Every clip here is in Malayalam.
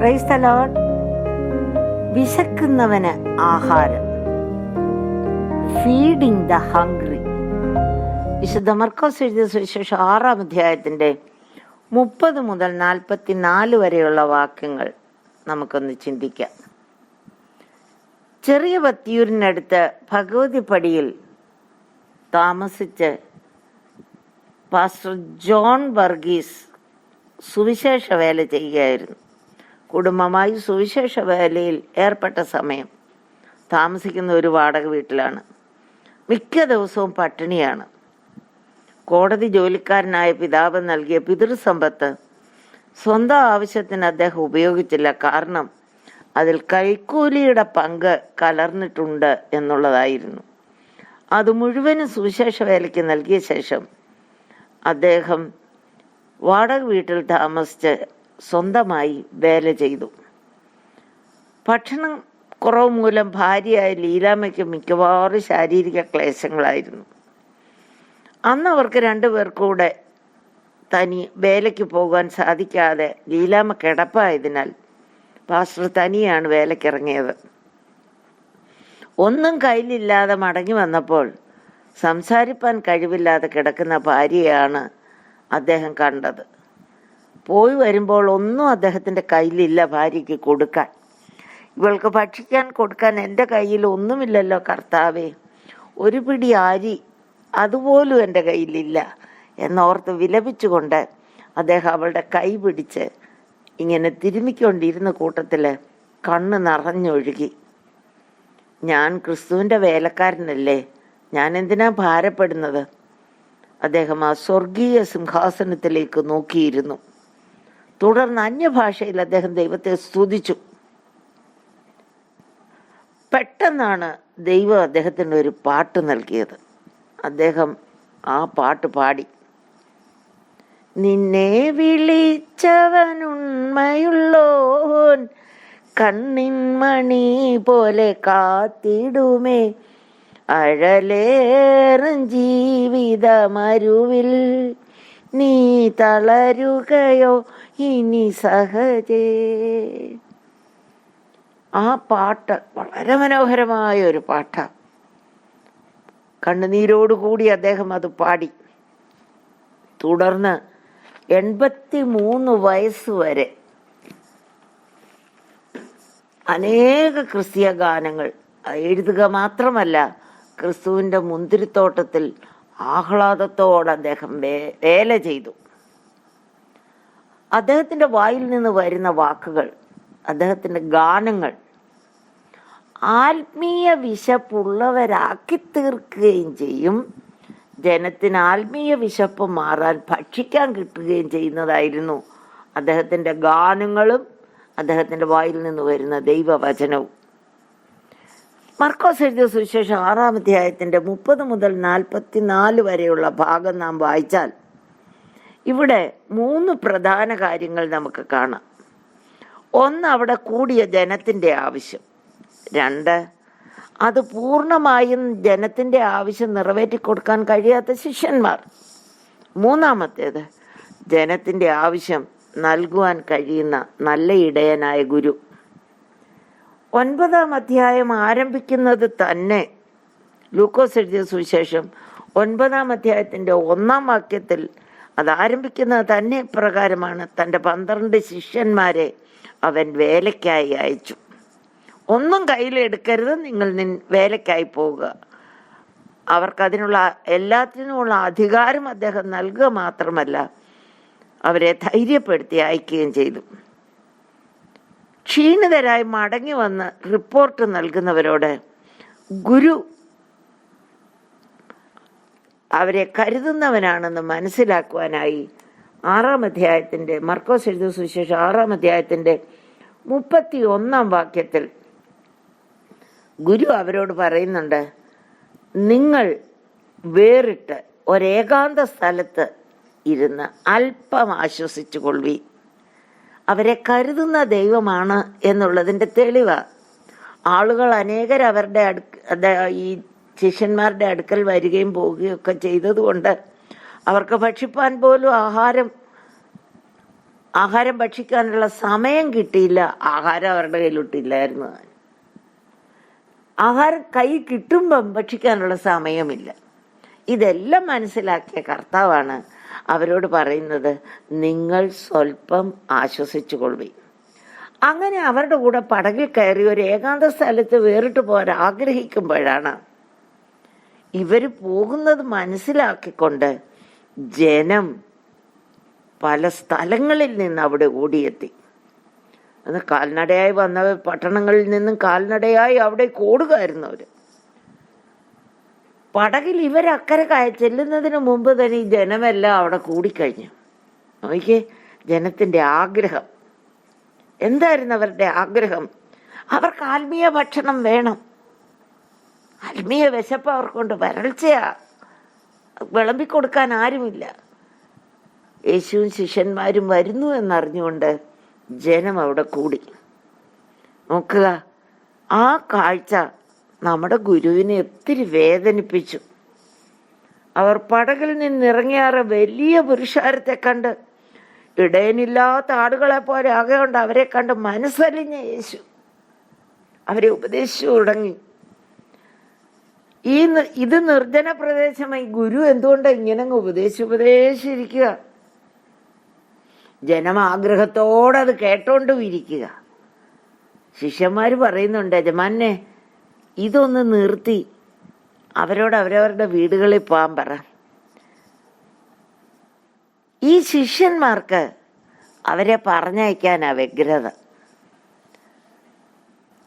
പ്രൈസ് വിശക്കുന്നവന് ആഹാരം. ഫീഡിങ് ദ ഹംഗ്രി വിശുദ്ധ മർക്കോസ് എഴുതിയ സുവിശേഷം ആറാം അധ്യായത്തിന്റെ മുപ്പത് മുതൽ നാൽപ്പത്തിനാല് വരെയുള്ള വാക്യങ്ങൾ നമുക്കൊന്ന് ചിന്തിക്കാം. ചെറിയ പത്തിയൂരിനടുത്ത് ഭഗവതി പടിയിൽ താമസിച്ച് പാസ്റ്റർ ജോൺ വർഗീസ് സുവിശേഷ വേല ചെയ്യുകയായിരുന്നു. കുടുംബമായി സുവിശേഷ വേലയിൽ ഏർപ്പെട്ട സമയം. താമസിക്കുന്ന ഒരു വാടക വീട്ടിലാണ്. മിക്ക ദിവസവും പട്ടിണിയാണ്. കോടതി ജോലിക്കാരനായ പിതാവ് നൽകിയ പിതൃസമ്പത്ത് സ്വന്തം ആവശ്യത്തിന് അദ്ദേഹം ഉപയോഗിച്ചില്ല. കാരണം അതിൽ കൈക്കൂലിയുടെ പങ്ക് കലർന്നിട്ടുണ്ട് എന്നുള്ളതായിരുന്നു. അത് മുഴുവനും സുവിശേഷ വേലയ്ക്ക് നൽകിയ ശേഷം അദ്ദേഹം വാടക വീട്ടിൽ താമസിച്ച് സ്വന്തമായി വേല ചെയ്തു. ഭക്ഷണം കുറവ് മൂലം ഭാര്യയായ ലീലാമ്മയ്ക്ക് മിക്കവാറും ശാരീരിക ക്ലേശങ്ങളായിരുന്നു. അന്ന് അവർക്ക് രണ്ടുപേർക്കൂടെ തനി വേലയ്ക്ക് പോകാൻ സാധിക്കാതെ ലീലാമ്മ കിടപ്പായതിനാൽ പാസ്റ്റർ തനിയാണ് വേലക്കിറങ്ങിയത് ഒന്നും കയ്യിലില്ലാതെ മടങ്ങി വന്നപ്പോൾ സംസാരിപ്പാൻ കഴിവില്ലാതെ കിടക്കുന്ന ഭാര്യയാണ് അദ്ദേഹം കണ്ടത്. പോയി വരുമ്പോൾ ഒന്നും അദ്ദേഹത്തിന്റെ കയ്യിലില്ല ഭാര്യയ്ക്ക് കൊടുക്കാൻ. ഇവൾക്ക് ഭക്ഷിക്കാൻ കൊടുക്കാൻ എന്റെ കയ്യിൽ ഒന്നുമില്ലല്ലോ കർത്താവേ. ഒരു പിടി അരി അതുപോലും എന്റെ കയ്യിലില്ല എന്നോർത്ത് വിലപിച്ചുകൊണ്ട് അദ്ദേഹം അവളുടെ കൈ പിടിച്ച് ഇങ്ങനെ തിരുമിക്കൊണ്ടിരുന്ന കൂട്ടത്തിൽ കണ്ണ് നിറഞ്ഞൊഴുകി. ഞാൻ ക്രിസ്തുവിന്റെ വേലക്കാരനല്ലേ? ഞാൻ എന്തിനാ ഭാരപ്പെടുന്നത്? അദ്ദേഹം ആ സ്വർഗീയ സിംഹാസനത്തിലേക്ക് നോക്കിയിരുന്നു. തുടർന്ന് അന്യഭാഷയിൽ അദ്ദേഹം ദൈവത്തെ സ്തുതിച്ചു. പെട്ടെന്നാണ് ദൈവം അദ്ദേഹത്തിന് ഒരു പാട്ട് നൽകിയത്. അദ്ദേഹം ആ പാട്ട് പാടി. നിന്നെ വിളിച്ചവനുണ്മയുള്ളോൻ കണ്ണിൻ മണി പോലെ കാത്തിടുമേ. അഴലേറും ജീവിതമരുവിൽ നീ തളരുകയോ ഇനി സഹജേ. ആ പാട്ട് വളരെ മനോഹരമായ ഒരു പാട്ടാണ് കണ്ണുനീരോടുകൂടി അദ്ദേഹം അത് പാടി. തുടർന്ന് എൺപത്തി മൂന്ന് വയസ്സ് വരെ അനേക ക്രിസ്തീയ ഗാനങ്ങൾ എഴുതുക മാത്രമല്ല ക്രിസ്തുവിന്റെ മുന്തിരിത്തോട്ടത്തിൽ ആഹ്ലാദത്തോടെ അദ്ദേഹം വേല ചെയ്തു. അദ്ദേഹത്തിന്റെ വായിൽ നിന്ന് വരുന്ന വാക്കുകൾ അദ്ദേഹത്തിന്റെ ഗാനങ്ങൾ ആത്മീയ വിശപ്പുള്ളവരാക്കി തീർക്കുകയും ചെയ്യും. ജനത്തിന് ആത്മീയ വിശപ്പ് മാറാൻ ഭക്ഷിക്കാൻ കിട്ടുകയും ചെയ്യുന്നതായിരുന്നു അദ്ദേഹത്തിന്റെ ഗാനങ്ങളും അദ്ദേഹത്തിന്റെ വായിൽ നിന്ന് വരുന്ന ദൈവവചനവും. മർക്കോസ് എഴുതിയ സുവിശേഷം ആറാം അധ്യായത്തിന്റെ മുപ്പത് മുതൽ നാൽപ്പത്തിനാല് വരെയുള്ള ഭാഗം നാം വായിച്ചാൽ ഇവിടെ മൂന്ന് പ്രധാന കാര്യങ്ങൾ നമുക്ക് കാണാം. ഒന്ന് അവിടെ കൂടിയ ജനത്തിന്റെ ആവശ്യം. രണ്ട് അത് പൂർണമായും ജനത്തിന്റെ ആവശ്യം നിറവേറ്റി കൊടുക്കാൻ കഴിയാത്ത ശിഷ്യന്മാർ. മൂന്നാമത്തേത് ജനത്തിന്റെ ആവശ്യം നൽകുവാൻ കഴിയുന്ന നല്ല ഇടയനായ ഗുരു. ഒൻപതാം അധ്യായം ആരംഭിക്കുന്നത് തന്നെ ലൂക്കോസ് എഴുതിയ സുവിശേഷം ഒൻപതാം അധ്യായത്തിന്റെ ഒന്നാം വാക്യത്തിൽ അത് ആരംഭിക്കുന്നത് തന്നെ പ്രകാരമാണ് തന്റെ പന്ത്രണ്ട് ശിഷ്യന്മാരെ അവൻ വേലയ്ക്കായി അയച്ചു. ഒന്നും കയ്യിലെടുക്കരുത് നിങ്ങൾ നിൻ വേലയ്ക്കായി പോവുക. അവർക്കതിനുള്ള എല്ലാത്തിനുമുള്ള അധികാരം അദ്ദേഹം നൽകുക മാത്രമല്ല അവരെ ധൈര്യപ്പെടുത്തി അയക്കുകയും ചെയ്തു. ക്ഷീണിതരായി മടങ്ങി വന്ന് റിപ്പോർട്ട് നൽകുന്നവരോട് ഗുരു അവരെ കരുതുന്നവനാണെന്ന് മനസ്സിലാക്കുവാനായി ആറാം അധ്യായത്തിന്റെ മർക്കോസ് എഴുതു സുവിശേഷം ആറാം അധ്യായത്തിന്റെ മുപ്പത്തി ഒന്നാം വാക്യത്തിൽ ഗുരു അവരോട് പറയുന്നുണ്ട് നിങ്ങൾ വേറിട്ട് ഒരേകാന്ത സ്ഥലത്ത് ഇരുന്ന് അല്പം ആശ്വസിച്ചു കൊള്ളി അവരെ കരുതുന്ന ദൈവമാണ് എന്നുള്ളതിന്റെ തെളിവാണ് ആളുകൾ അനേകർ അവരുടെ അടുക്ക ഈ ശിഷ്യന്മാരുടെ അടുക്കൽ വരികയും പോവുകയും ഒക്കെ ചെയ്തതുകൊണ്ട് അവർക്ക് ഭക്ഷിപ്പാൻ പോലും ആഹാരം ആഹാരം ഭക്ഷിക്കാനുള്ള സമയം കിട്ടിയില്ല. ആഹാരം അവരുടെ കയ്യിലൊട്ടില്ലായിരുന്നു. ആഹാരം കൈ കിട്ടുമ്പം ഭക്ഷിക്കാനുള്ള സമയമില്ല. ഇതെല്ലാം മനസ്സിലാക്കിയ കർത്താവാണ് അവരോട് പറയുന്നത് നിങ്ങൾ സ്വല്പം ആശ്വസിച്ചു കൊള്ളി അങ്ങനെ അവരുടെ കൂടെ പടകിൽ കയറി ഒരു ഏകാന്ത സ്ഥലത്ത് വേറിട്ട് പോകാൻ ആഗ്രഹിക്കുമ്പോഴാണ് ഇവർ പോകുന്നത് മനസ്സിലാക്കിക്കൊണ്ട് ജനം പല സ്ഥലങ്ങളിൽ നിന്ന് അവിടെ ഓടിയെത്തി. അത് കാൽനടയായി വന്ന പട്ടണങ്ങളിൽ നിന്നും കാൽനടയായി അവിടെ ഓടുകയായിരുന്നു അവർ പടകിൽ ഇവരക്കരെ ചെല്ലുന്നതിന് മുമ്പ് തന്നെ ഈ ജനമെല്ലാം അവിടെ കൂടിക്കഴിഞ്ഞു. നോക്കിയേ ജനത്തിന്റെ ആഗ്രഹം. എന്തായിരുന്നു അവരുടെ ആഗ്രഹം? അവർക്ക് ആത്മീയ ഭക്ഷണം വേണം. ആത്മീയ വിശപ്പ് അവർക്കൊണ്ട്. വരൾച്ചയാ. വിളമ്പിക്കൊടുക്കാൻ ആരുമില്ല. യേശുവും ശിഷ്യന്മാരും വരുന്നു എന്നറിഞ്ഞുകൊണ്ട് ജനം അവിടെ കൂടി. നോക്കുക ആ കാഴ്ച നമ്മുടെ ഗുരുവിനെ ഒത്തിരി വേദനിപ്പിച്ചു. അവർ പടകിൽ നിന്നിറങ്ങിയാറ് വലിയ പുരുഷാരത്തെ കണ്ട് ഇടയനില്ലാത്ത ആടുകളെ പോലെ ആകെയുണ്ട് അവരെ കണ്ട് മനസ്സലിഞ്ഞ യേശു. അവരെ ഉപദേശിച്ചു തുടങ്ങി. ഈ ഇത് നിർജന പ്രദേശമായി ഗുരു എന്തുകൊണ്ടാണ് ഇങ്ങനെ ഉപദേശിച്ചിരിക്കുക? ജനം ആഗ്രഹത്തോടെ അത് കേട്ടോണ്ടും ഇരിക്കുക. ശിഷ്യന്മാർ പറയുന്നുണ്ട് യജമാനെ ഇതൊന്ന് നിർത്തി. അവരോട് അവരവരുടെ വീടുകളിൽ പോകാൻ പറ. ഈ ശിഷ്യന്മാർക്ക് അവരെ പറഞ്ഞയക്കാനാ വ്യഗ്രത.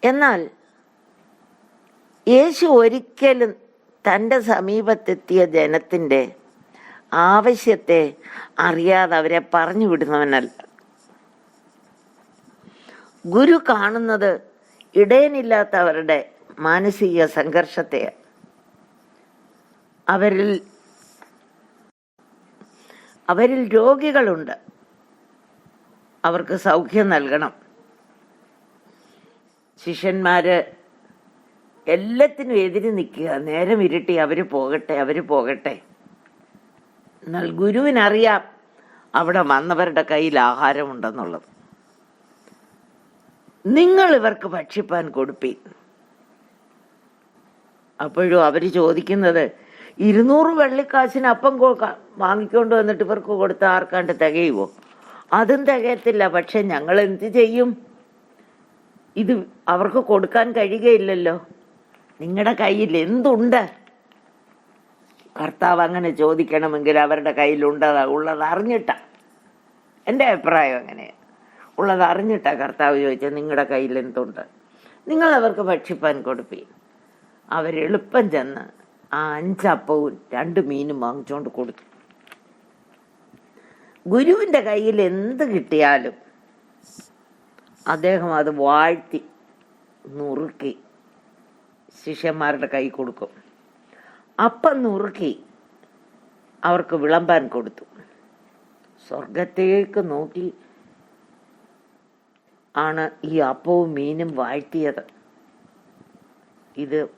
എന്നാൽ യേശു ഒരിക്കലും തന്റെ സമീപത്തെത്തിയ ജനത്തിന്റെ ആവശ്യത്തെ അറിയാതെ അവരെ പറഞ്ഞു വിടുന്നവനല്ല. ഗുരു കാണുന്നത് ഇടയനില്ലാത്തവരുടെ മാനസിക സംഘർഷത്തെ അവരിൽ അവരിൽ രോഗികളുണ്ട്. അവർക്ക് സൗഖ്യം നൽകണം. ശിഷ്യന്മാര് എല്ലാത്തിനും എതിര് നിൽക്കുക. നേരം ഇരുട്ടി അവർ പോകട്ടെ അവർ പോകട്ടെ. എന്നാൽ ഗുരുവിനറിയാം അവിടെ വന്നവരുടെ കയ്യിൽ ആഹാരമുണ്ടെന്നുള്ളത്. നിങ്ങൾ ഇവർക്ക് ഭക്ഷിപ്പാൻ കൊടുപ്പി അപ്പോഴും അവർ ചോദിക്കുന്നത് ഇരുന്നൂറ് വെള്ളിക്കാശിന് അപ്പം വാങ്ങിക്കൊണ്ട് വന്നിട്ട് ഇവർക്ക് കൊടുത്ത ആർക്കാണ്ട് തികയുമോ അതും തികയത്തില്ല. പക്ഷെ ഞങ്ങൾ എന്ത് ചെയ്യും? ഇത് അവർക്ക് കൊടുക്കാൻ കഴിയുകയില്ലല്ലോ. നിങ്ങളുടെ കയ്യിൽ എന്തുണ്ട്? കർത്താവ് അങ്ങനെ ചോദിക്കണമെങ്കിൽ അവരുടെ കയ്യിലുണ്ട് ഉള്ളത് അറിഞ്ഞിട്ട. എന്റെ അഭിപ്രായം അങ്ങനെ. ഉള്ളത് അറിഞ്ഞിട്ടാ കർത്താവ് ചോദിച്ചത് നിങ്ങളുടെ കയ്യിൽ എന്തുണ്ട്? നിങ്ങൾ അവർക്ക് ഭക്ഷിപ്പാൻ കൊടുപ്പീൻ. അവരെളുപ്പം ചെന്ന് ആ അഞ്ചപ്പവും രണ്ട് മീനും വാങ്ങിച്ചുകൊണ്ട് കൊടുത്തു. ഗുരുവിന്റെ കയ്യിൽ എന്ത് കിട്ടിയാലും അദ്ദേഹം അത് വാഴ്ത്തി നുറുക്കി ശിഷ്യന്മാരുടെ കൈ കൊടുക്കും. അപ്പം നുറുക്കി അവർക്ക് വിളമ്പാൻ കൊടുത്തു. സ്വർഗത്തേക്ക് നോക്കി ആണ് ഈ അപ്പവും മീനും വാഴ്ത്തിയത്. ഇത്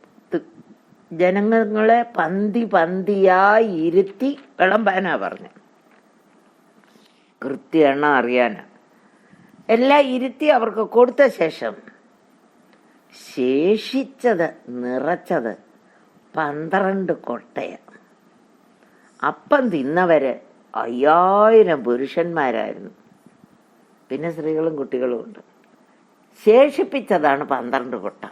ജനങ്ങളെ പന്തി പന്തിയായി ഇരുത്തി വിളമ്പാനാ പറഞ്ഞു. കൃത്യ എണ്ണ അറിയാനാ. എല്ലാം ഇരുത്തി അവർക്ക് കൊടുത്ത ശേഷം ശേഷിച്ചത് നിറച്ചത് പന്ത്രണ്ട് കൊട്ടയ. അപ്പം തിന്നവര് അയ്യായിരം പുരുഷന്മാരായിരുന്നു. പിന്നെ സ്ത്രീകളും കുട്ടികളും ഉണ്ട്. ശേഷിപ്പിച്ചതാണ് പന്ത്രണ്ട് കൊട്ട.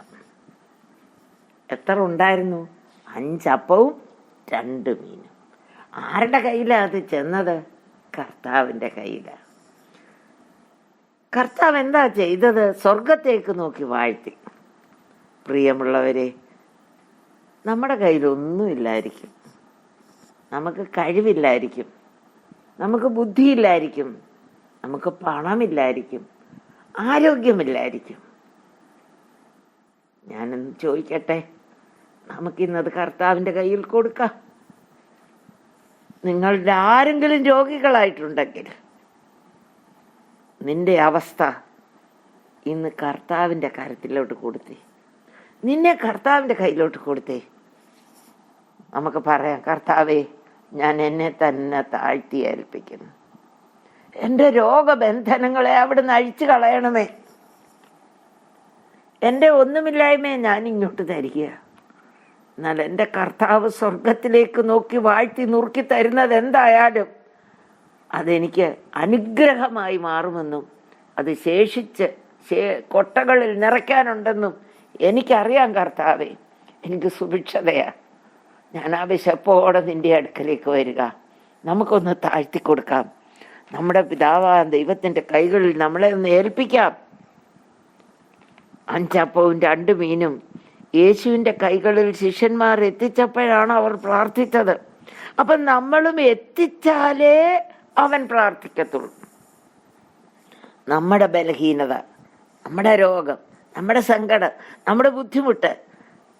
എത്ര ഉണ്ടായിരുന്നു? അഞ്ചപ്പവും രണ്ട് മീനും. ആരുടെ കയ്യിലാണ് അത് ചെന്നത്? കർത്താവിന്റെ കയ്യിലാണ് കർത്താവ് എന്താ ചെയ്തത്? സ്വർഗത്തേക്ക് നോക്കി വാഴ്ത്തി. പ്രിയമുള്ളവരെ നമ്മുടെ കയ്യിലൊന്നുമില്ലായിരിക്കും. നമുക്ക് കഴിവില്ലായിരിക്കും. നമുക്ക് ബുദ്ധിയില്ലായിരിക്കും. നമുക്ക് പണമില്ലായിരിക്കും. ആരോഗ്യമില്ലായിരിക്കും. ഞാനൊന്ന് ചോദിക്കട്ടെ? നമുക്കിന്നത് കർത്താവിന്റെ കയ്യിൽ കൊടുക്കാം. നിങ്ങളുടെ ആരെങ്കിലും രോഗികളായിട്ടുണ്ടെങ്കിൽ നിന്റെ അവസ്ഥ ഇന്ന് കർത്താവിന്റെ കരത്തിലോട്ട് കൊടുത്തേ. നിന്നെ കർത്താവിന്റെ കയ്യിലോട്ട് കൊടുത്തേ. നമുക്ക് പറയാം കർത്താവേ ഞാൻ എന്നെ തന്നെ താഴ്ത്തി ഏൽപ്പിക്കുന്നു. എന്റെ രോഗബന്ധനങ്ങളെ അവിടുന്ന് അഴിച്ചു കളയണമേ. എന്റെ ഒന്നുമില്ലായ്മയെ ഞാൻ ഇങ്ങോട്ട് തരിക. എന്നാൽ എന്റെ കർത്താവ് സ്വർഗത്തിലേക്ക് നോക്കി വാഴ്ത്തി നുറുക്കി തരുന്നത് എന്തായാലും അതെനിക്ക് അനുഗ്രഹമായി മാറുമെന്നും അത് ശേഷിച്ച് കൊട്ടകളിൽ നിറയ്ക്കാനുണ്ടെന്നും എനിക്കറിയാം കർത്താവേ എനിക്ക് സുഭിക്ഷതയാ. ഞാൻ ആ വിശപ്പോടെ നിന്റെ അടുക്കലേക്ക് വരിക. നമുക്കൊന്ന് താഴ്ത്തി കൊടുക്കാം. നമ്മുടെ പിതാവാ ദൈവത്തിന്റെ കൈകളിൽ നമ്മളെ ഒന്ന് ഏൽപ്പിക്കാം. അഞ്ചപ്പവും രണ്ട് മീനും യേശുവിന്റെ കൈകളിൽ ശിഷ്യന്മാർ എത്തിച്ചപ്പോഴാണ് അവർ പ്രാർത്ഥിച്ചത്. അപ്പം നമ്മളും എത്തിച്ചാലേ അവൻ പ്രാർത്ഥിക്കത്തുള്ളൂ. നമ്മുടെ ബലഹീനത നമ്മുടെ രോഗം നമ്മുടെ സങ്കടം നമ്മുടെ ബുദ്ധിമുട്ട്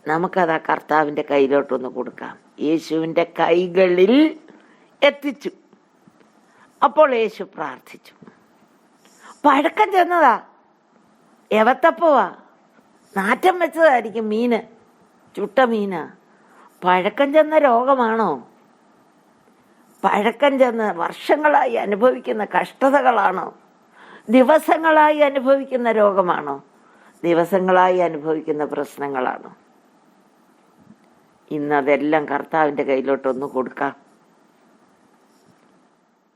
നമുക്കത് ആ കർത്താവിന്റെ കയ്യിലോട്ടൊന്ന് കൊടുക്കാം. യേശുവിന്റെ കൈകളിൽ എത്തിച്ചു. അപ്പോൾ യേശു പ്രാർത്ഥിച്ചു. പഴക്കം ചെന്നതാ. എവത്തപ്പവാ? നാറ്റം വെച്ചതായിരിക്കും മീന് ചുട്ട മീനാ. പഴക്കം ചെന്ന രോഗമാണോ? പഴക്കം ചെന്ന് വർഷങ്ങളായി അനുഭവിക്കുന്ന കഷ്ടതകളാണോ? ദിവസങ്ങളായി അനുഭവിക്കുന്ന രോഗമാണോ? ദിവസങ്ങളായി അനുഭവിക്കുന്ന പ്രശ്നങ്ങളാണ്. ഇന്നതെല്ലാം കർത്താവിന്റെ കയ്യിലോട്ടൊന്ന് കൊടുക്കാം.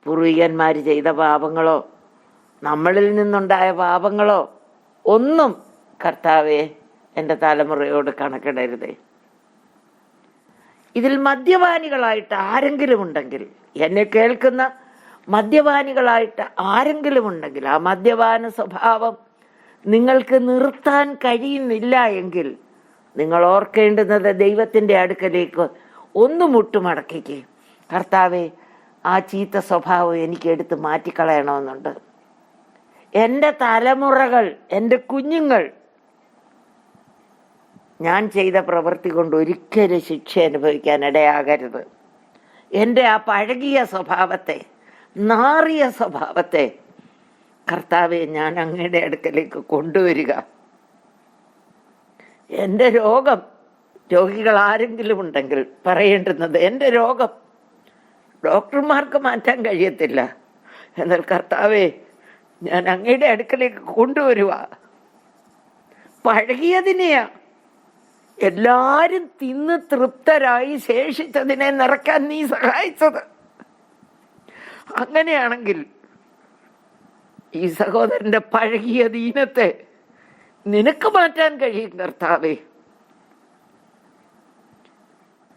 പൂർവികന്മാർ ചെയ്ത പാപങ്ങളോ നമ്മളിൽ നിന്നുണ്ടായ പാപങ്ങളോ ഒന്നും കർത്താവെ എന്റെ തലമുറയോട് കണക്കിടരുതേ. ഇതിൽ മദ്യപാനികളായിട്ട് ആരെങ്കിലും ഉണ്ടെങ്കിൽ എന്നെ കേൾക്കുന്ന മദ്യപാനികളായിട്ട് ആരെങ്കിലും ഉണ്ടെങ്കിൽ ആ മദ്യപാന സ്വഭാവം നിങ്ങൾക്ക് നിർത്താൻ കഴിയുന്നില്ല എങ്കിൽ നിങ്ങൾ ഓർക്കേണ്ടുന്നത് ദൈവത്തിന്റെ അടുക്കലേക്ക് ഒന്ന് മുട്ടുമടക്കിക്ക്. കർത്താവെ ആ ചീത്ത സ്വഭാവം എനിക്ക് എടുത്ത് മാറ്റിക്കളയണമെന്നുണ്ട്. എന്റെ തലമുറകൾ എന്റെ കുഞ്ഞുങ്ങൾ ഞാൻ ചെയ്ത പ്രവൃത്തി കൊണ്ട് ഒരിക്കലും ശിക്ഷ അനുഭവിക്കാൻ ഇടയാകരുത്. എന്റെ ആ പഴകിയ സ്വഭാവത്തെ നാറിയ സ്വഭാവത്തെ കർത്താവെ ഞാൻ അങ്ങയുടെ അടുക്കലേക്ക് കൊണ്ടുവരിക. എന്റെ രോഗം രോഗികൾ ആരെങ്കിലും ഉണ്ടെങ്കിൽ പറയേണ്ടുന്നത് എന്റെ രോഗം. ഡോക്ടർമാർക്ക് മാറ്റാൻ കഴിയത്തില്ല. എന്നാൽ കർത്താവെ ഞാൻ അങ്ങയുടെ അടുക്കലേക്ക് കൊണ്ടുവരുക. പഴകിയതിനെയാ. എല്ലാരും തിന്ന് തൃപ്തരായി ശേഷിച്ചതിനെ നിറയ്ക്കാൻ നീ സഹായിച്ചത്. അങ്ങനെയാണെങ്കിൽ ഈ സഹോദരന്റെ പഴകിയ ദീനത്തെ നിനക്ക് മാറ്റാൻ കഴിയും കർത്താവേ.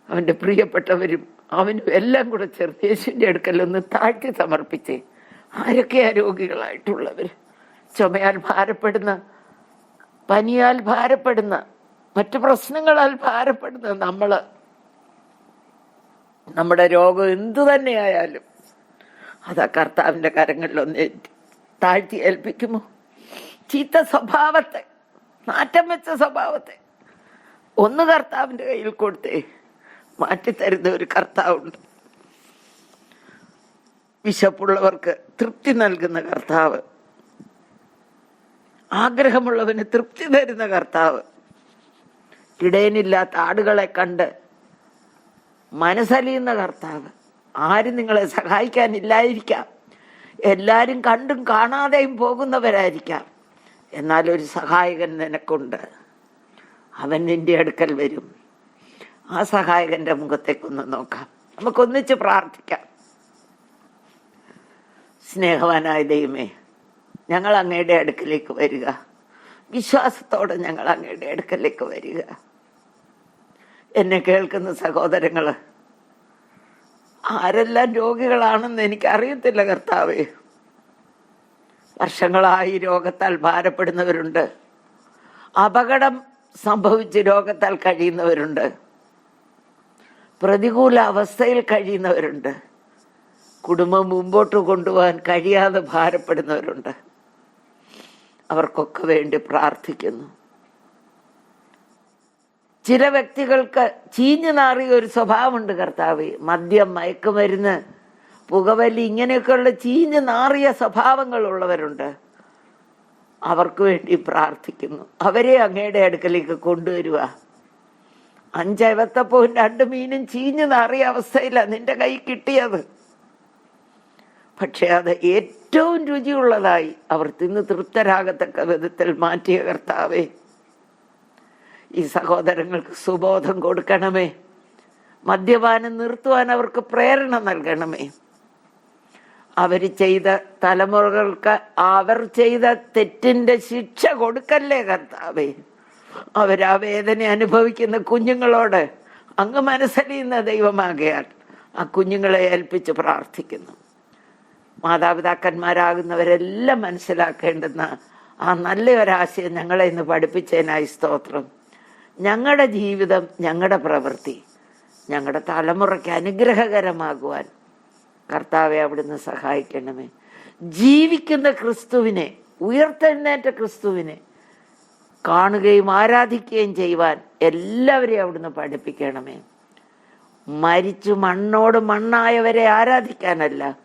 അവന്റെ പ്രിയപ്പെട്ടവരും അവനും എല്ലാം കൂടെ ചേർത്ത് യേശുവിന്റെ അടുക്കൽ ഒന്ന് താഴ്ത്തി സമർപ്പിച്ച്. ആരൊക്കെയാ രോഗികളായിട്ടുള്ളവർ? ചുമയാൽ ഭാരപ്പെടുന്ന പനിയാൽ ഭാരപ്പെടുന്ന മറ്റു പ്രശ്നങ്ങളാൽ ഭാരപ്പെടുന്ന നമ്മൾ. നമ്മുടെ രോഗം എന്തു തന്നെയായാലും അതാ കർത്താവിന്റെ കരങ്ങളിലൊന്ന് ഏറ്റ്. താഴ്ത്തി ഏൽപ്പിക്കുമോ ചീത്ത സ്വഭാവത്തെ നാറ്റം വെച്ച സ്വഭാവത്തെ ഒന്ന് കർത്താവിന്റെ കയ്യിൽ കൊടുത്തേ. മാറ്റിത്തരുന്ന ഒരു കർത്താവുണ്ട്. വിശപ്പുള്ളവർക്ക് തൃപ്തി നൽകുന്ന കർത്താവ്. ആഗ്രഹമുള്ളവന് തൃപ്തി തരുന്ന കർത്താവ്. ഇടയനില്ലാത്ത ആടുകളെ കണ്ട് മനസ്സലിയുന്ന കർത്താവ്. ആരും നിങ്ങളെ സഹായിക്കാനില്ലായിരിക്കാം. എല്ലാരും കണ്ടും കാണാതെയും പോകുന്നവരായിരിക്കാം. എന്നാൽ ഒരു സഹായകൻ നിനക്കുണ്ട്. അവൻ നിന്റെ അടുക്കൽ വരും. ആ സഹായകന്റെ മുഖത്തേക്കൊന്ന് നോക്കാം. നമുക്കൊന്നിച്ച് പ്രാർത്ഥിക്കാം. സ്നേഹവാനായ ദൈവമേ ഞങ്ങൾ അങ്ങയുടെ അടുക്കലേക്ക് വരിക. വിശ്വാസത്തോടെ ഞങ്ങൾ അങ്ങയുടെ അടുക്കലേക്ക് വരിക. എന്നെ കേൾക്കുന്ന സഹോദരങ്ങൾ ആരെല്ലാം രോഗികളാണെന്ന് എനിക്ക് അറിയത്തില്ല കർത്താവേ. വർഷങ്ങളായി രോഗത്താൽ ഭാരപ്പെടുന്നവരുണ്ട്. അപകടം സംഭവിച്ച് രോഗത്താൽ കഴിയുന്നവരുണ്ട്. പ്രതികൂല അവസ്ഥയിൽ കഴിയുന്നവരുണ്ട്. കുടുംബം മുമ്പോട്ട് കൊണ്ടുപോകാൻ കഴിയാതെ ഭാരപ്പെടുന്നവരുണ്ട്. അവർക്കൊക്കെ വേണ്ടി പ്രാർത്ഥിക്കുന്നു. ചില വ്യക്തികൾക്ക് ചീഞ്ഞു നാറിയ ഒരു സ്വഭാവമുണ്ട് കർത്താവ്. മദ്യം മയക്കുമരുന്ന് പുകവലി ഇങ്ങനെയൊക്കെയുള്ള ചീഞ്ഞു നാറിയ സ്വഭാവങ്ങളുള്ളവരുണ്ട്. അവർക്ക് വേണ്ടി പ്രാർത്ഥിക്കുന്നു. അവരെ അങ്ങയുടെ അടുക്കലേക്ക് കൊണ്ടുവരിക. അഞ്ചവത്തപ്പവും രണ്ട് മീനും ചീഞ്ഞു നാറിയ അവസ്ഥയിലാണ് നിന്റെ കൈ കിട്ടിയത്. പക്ഷെ അത് ഏറ്റവും രുചിയുള്ളതായി അവർ തിന്ന് തൃപ്തരാകത്തക്ക വിധത്തിൽ മാറ്റിയ കർത്താവേ. ഈ സഹോദരങ്ങൾക്ക് സുബോധം കൊടുക്കണമേ. മദ്യപാനം നിർത്തുവാൻ അവർക്ക് പ്രേരണ നൽകണമേ. അവർ ചെയ്ത തലമുറകൾക്ക് അവർ ചെയ്ത തെറ്റിന്റെ ശിക്ഷ കൊടുക്കല്ലേ കർത്താവേ. അവരാ വേദന അനുഭവിക്കുന്ന കുഞ്ഞുങ്ങളോട് അങ്ങ് മനസ്സലിയുന്ന ദൈവമാകയാൽ ആ കുഞ്ഞുങ്ങളെ ഏൽപ്പിച്ച് പ്രാർത്ഥിക്കുന്നു. മാതാപിതാക്കന്മാരാകുന്നവരെല്ലാം മനസ്സിലാക്കേണ്ടുന്ന ആ നല്ല ഒരാശയം ഞങ്ങളെ ഇന്ന് പഠിപ്പിച്ചതിനായി സ്തോത്രം. ഞങ്ങളുടെ ജീവിതം ഞങ്ങളുടെ പ്രവൃത്തി ഞങ്ങളുടെ തലമുറയ്ക്ക് അനുഗ്രഹകരമാകുവാൻ കർത്താവെ അവിടുന്ന് സഹായിക്കണമേ. ജീവിക്കുന്ന ക്രിസ്തുവിനെ ഉയർത്തെഴുന്നേറ്റ ക്രിസ്തുവിനെ കാണുകയും ആരാധിക്കുകയും ചെയ്യുവാൻ എല്ലാവരെയും അവിടുന്ന് പഠിപ്പിക്കണമേ. മരിച്ചു മണ്ണോട് മണ്ണായവരെ ആരാധിക്കാനല്ല.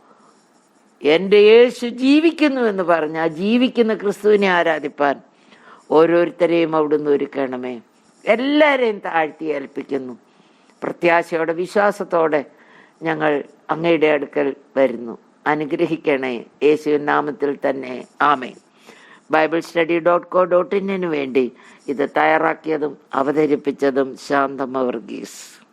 എന്റെ യേശു ജീവിക്കുന്നു എന്ന് പറഞ്ഞ ആ ജീവിക്കുന്ന ക്രിസ്തുവിനെ ആരാധിപ്പാൻ ഓരോരുത്തരെയും അവിടുന്ന് ഒരുക്കണമേ. എല്ലാവരെയും താഴ്ത്തി ഏൽപ്പിക്കുന്നു. പ്രത്യാശയോടെ വിശ്വാസത്തോടെ ഞങ്ങൾ അങ്ങയുടെ അടുക്കൽ വരുന്നു. അനുഗ്രഹിക്കണേ യേശുവിൻ നാമത്തിൽ തന്നെ. ആമേൻ. Bible study dot co dot ഇന്നിനു വേണ്ടി ഇത് തയ്യാറാക്കിയതും അവതരിപ്പിച്ചതും ശാന്തമ വർഗീസ്